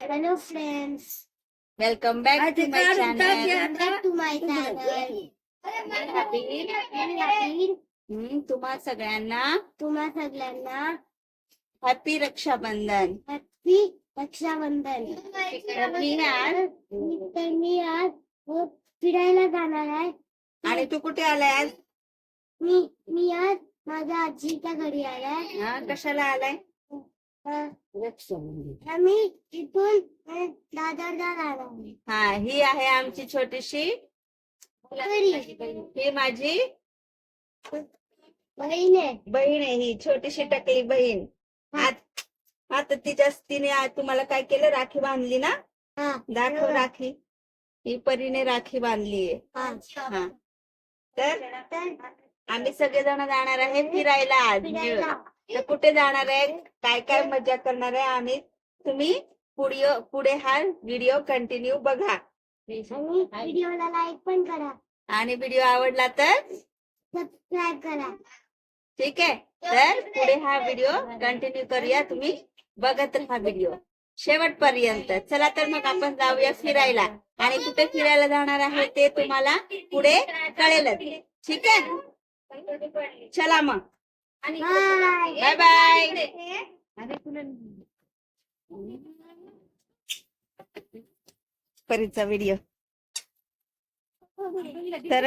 Hello friends. Welcome back to my Welcome channel back to my channel. मी तुम्हा सगळ्यांना तुम्हा सगळ्यांना हॅपी रक्षाबंधन हॅपी रक्षाबंधन तर मी आज मी- तर मी आज अ, फिरायला जाणार आहे. आणि तू कुठे आलाय आज? मी मी आज माझ्या आजीच्या घरी आलाय. हा कशाला आलाय? आम्ही इथून अ, दादरला जाणार आहे. हा ही आहे आमची छोटीशी. ही माझी बहीण आहे. बहीण आहे ही छोटीशी टकली बहीण. आत- आता तिच्या तिने आज तुम्हाला काय केलं? राखी बांधली ना? हा. दाखव राखी. ही परीने राखी बांधली हा. हा. तर तर आम्ही सगळेजण जाणार आहे फिरायला आज फिरायला. तर कुठे जाणार आहे? काय काय मजा करणार आहे? आणि तुम्ही पुढे पुढे हा व्हिडिओ कंटिन्यू बघा. व्हिडिओला लाईक पण करा. आणि व्हिडिओ आवडला तर सबस्क्राईब करा. ठीक आहे. तर पुढे हा व्हिडिओ कंटिन्यू करूया. तुम्ही बघत राहा व्हिडिओ शेवटपर्यंत. चला तर मग आपण जाऊया फिरायला. आणि कुठे फिरायला जाणार आहे ते तुम्हाला पुढे कळेलच. ठीक आहे? चला मग. बाय. बाय. बाय. परीचा व्हिडिओ तर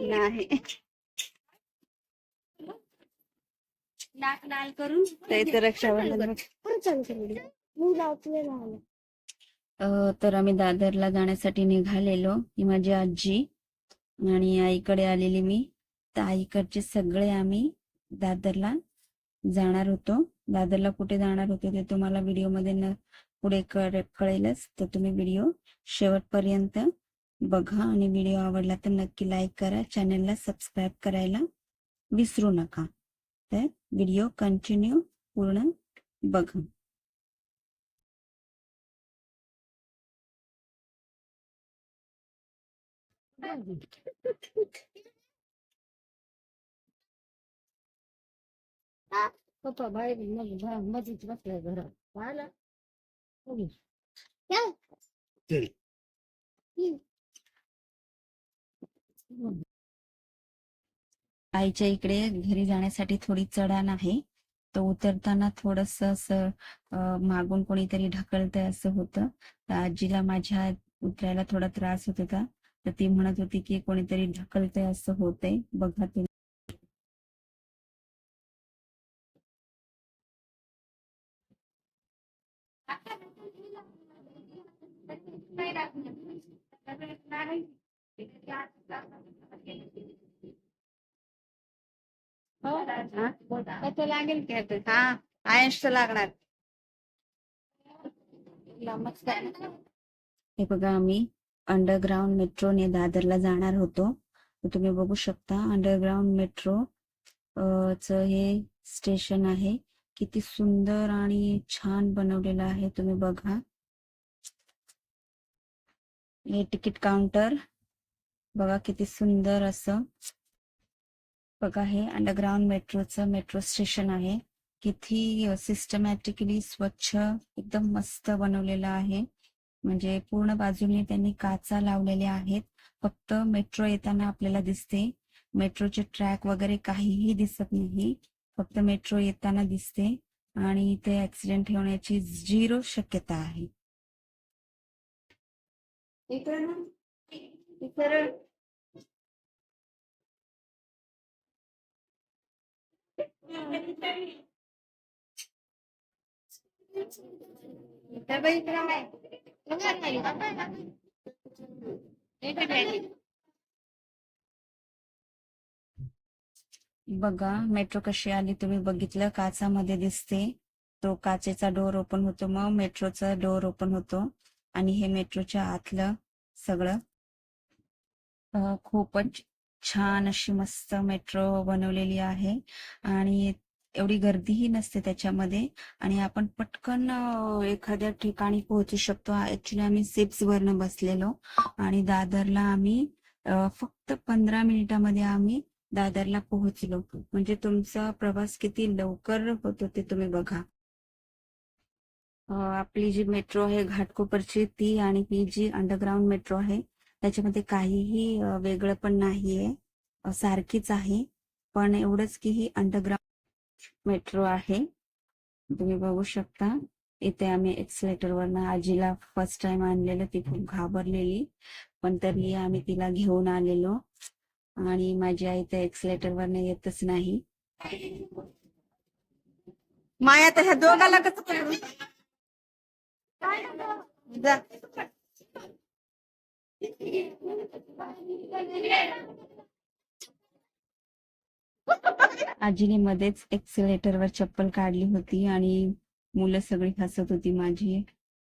नाही. नाक लाल करून रक्षाबंधन तर आम्ही दादरला जाण्यासाठी निघालेलो ही माझी आजी आणि आईकडे आलेली मी. तर आईकडचे सगळे आम्ही दादरला जाणार होतो. दादरला कुठे जाणार होतो ते तुम्हाला व्हिडिओमध्ये न पुढे कळ- कळेलच. तर तुम्ही व्हिडिओ शेवटपर्यंत बघा आणि व्हिडिओ आवडला तर नक्की लाईक करा. चॅनलला सबस्क्राईब करायला विसरू नका. तर व्हिडिओ कंटिन्यू पूर्ण बघा. पप्पा बाहेर मधीच बसलाय घरात. पाहिला? आईच्या इकडे घरी जाण्यासाठी थोडी चढाण आहे. तर उतरताना थोडस असं मागून कोणीतरी ढकलतंय असं होतं. तर आजीला माझ्या उतरायला थोडा त्रास होत होता. तर ती म्हणत होती की कोणीतरी ढकलतंय असं होतंय. बघा तुम्ही. लागेल की हा आयन्स लागणार हे बघा आम्ही अंडरग्राऊंड मेट्रोने दादरला जाणार होतो. तुम्ही बघू शकता अंडरग्राऊंड मेट्रो च हे स्टेशन आहे. किती सुंदर आणि छान बनवलेलं आहे. तुम्ही बघा. हे तिकीट काउंटर बघा किती सुंदर असं. बघा हे अंडरग्राऊंड मेट्रोचं मेट्रो स्टेशन आहे. किती सिस्टमॅटिकली स्वच्छ एकदम मस्त बनवलेलं आहे. म्हणजे पूर्ण बाजूने त्यांनी काचा लावलेल्या आहेत. फक्त मेट्रो येताना आपल्याला दिसते. मेट्रोचे ट्रॅक वगैरे काहीही दिसत नाही. फक्त मेट्रो येताना दिसते. आणि इथे ऍक्सिडेंट होण्याची झिरो शक्यता आहे. इकडे ना. इकडे. इकडे बघा मेट्रो कशी आली तुम्ही बघितलं? काचामध्ये दिसते. तो काचेचा डोर ओपन होतो मग मेट्रोचा डोर ओपन होतो. आणि हे मेट्रोच्या आतलं सगळं. खूपच छान अशी मस्त मेट्रो बनवलेली आहे. आणि एवढी गर्दीही नसते त्याच्यामध्ये. आणि आपण पटकन एखाद्या ठिकाणी पोहोचू शकतो. ऍक्च्युली आम्ही सिप्स वरनं बसलेलो. आणि दादरला आम्ही फक्त पंधरा मिनिटामध्ये आम्ही दादरला पोहोचलो. म्हणजे तुमचा प्रवास किती लवकर होतो ते तुम्ही बघा. आपली जी मेट्रो आहे घाटकोपरची ती आणि ही जी अंडरग्राऊंड मेट्रो आहे त्याच्यामध्ये काहीही वेगळं पण नाहीये. सारखीच आहे. पण एवढंच की ही अंडरग्राऊंड मेट्रो आहे. तुम्ही बघू शकता. इथे आम्ही एक्सलेटर वरनं आजीला फर्स्ट टाइम आणलेलं ती खूप घाबरलेली. पण तरी आम्ही तिला घेऊन आलेलो. आणि माझी आई त्या एक्सलेटर वरनं येतच नाही. माया तर ह्या दोघाला कसं जा. आजीने मध्येच एक्सिलेटर वर चप्पल काढली होती आणि मुलं सगळी हसत होती. माझी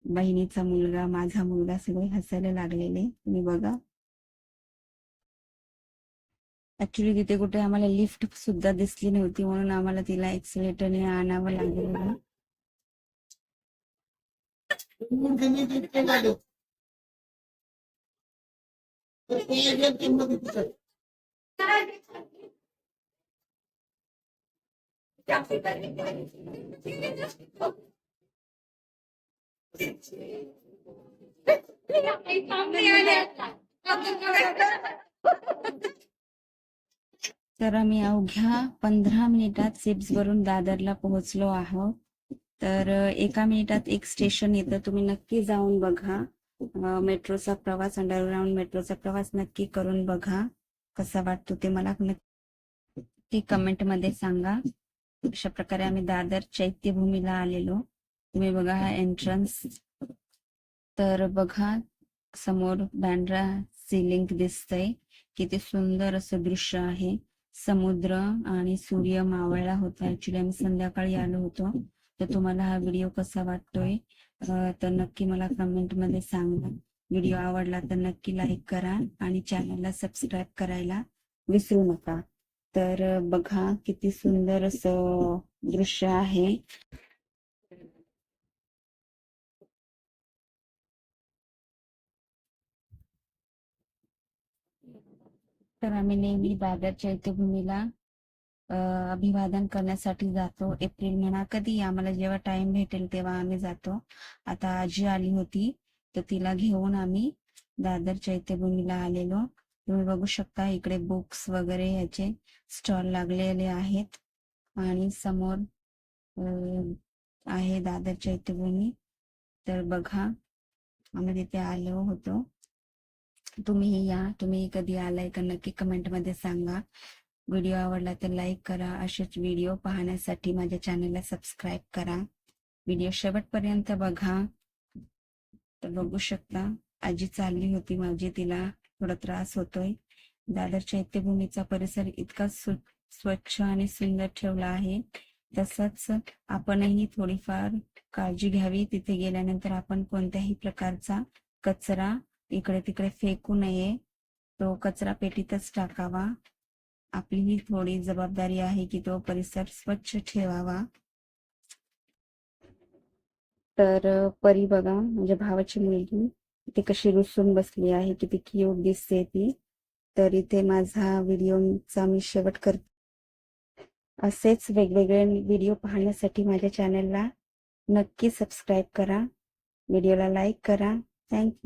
बहिणीचा मुलगा माझा मुलगा सगळे हसायला लागलेले. तुम्ही बघा. ऍक्च्युली तिथे कुठे आम्हाला लिफ्ट सुद्धा दिसली नव्हती म्हणून आम्हाला तिला एक्सिलेटरने आणावं लागलेलं तर आम्ही अवघ्या पंधरा मिनिटात सिप्स वरून दादरला पोहोचलो आहोत. तर एका मिनिटात एक स्टेशन येतं. तुम्ही नक्की जाऊन बघा. मेट्रोचा प्रवास अंडरग्राऊंड मेट्रोचा प्रवास नक्की करून बघा. कसा वाटतो ते मला नक्की कमेंटमध्ये सांगा. अशा प्रकारे आम्ही दादर चैत्यभूमीला आलेलो. तुम्ही बघा हा एंट्रन्स तर बघा समोर बँड्रा सिलिंग दिसतंय. किती सुंदर असं दृश्य आहे. समुद्र आणि सूर्य मावळला होता. ऍक्च्युली आम्ही संध्याकाळी आलो होतो. तर तुम्हाला हा व्हिडिओ कसा वाटतोय? तर नक्की मला कमेंटमध्ये सांगा. व्हिडिओ आवडला तर नक्की लाईक करा आणि चॅनलला सबस्क्राईब करायला विसरू नका. तर बघा किती सुंदर असं दृश्य आहे. तर आम्ही नेहमी दादर चैत्यभूमीला अभिवादन करण्यासाठी जातो. एप्रिल महिना कधी आम्हाला जेव्हा टाइम भेटेल तेव्हा आम्ही जातो. आता आजी आली होती तर तिला घेऊन आम्ही दादर चैत्यभूमीला आलेलो. तुम्ही बघू शकता इकडे बुक्स वगैरे याचे स्टॉल लागलेले आहेत. आणि समोर आहे दादर चैत्यभूमी. तर बघा आम्ही तिथे आलो होतो. तुम्ही या. तुम्ही कधी आलाय का नक्की कमेंटमध्ये सांगा. व्हिडिओ आवडला तर लाईक करा. असेच व्हिडिओ पाहण्यासाठी माझ्या चॅनलला सबस्क्राईब करा. व्हिडिओ शेवटपर्यंत बघा. तर बघू शकता आजी चालली होती माझी तिला थोडा त्रास होतोय. दादर चैत्यभूमीचा परिसर इतका सु स्वच्छ आणि सुंदर ठेवला आहे. तसंच आपणही थोडीफार काळजी घ्यावी. तिथे गेल्यानंतर आपण कोणत्याही प्रकारचा कचरा इकडे तिकडे फेकू नये. तो कचरा पेटीतच टाकावा. आपली ही थोडी जबाबदारी आहे की तो परिसर स्वच्छ ठेवावा. तर परी बघा म्हणजे भावाची मुलगी ती कशी रुसून बसली आहे किती क्यूट दिसते ती. तर इथे माझा व्हिडिओचा मी शेवट करते असेच वेगवेगळे व्हिडिओ पाहण्यासाठी माझ्या चॅनलला नक्की सबस्क्राईब करा. व्हिडिओला लाईक करा. थँक्यू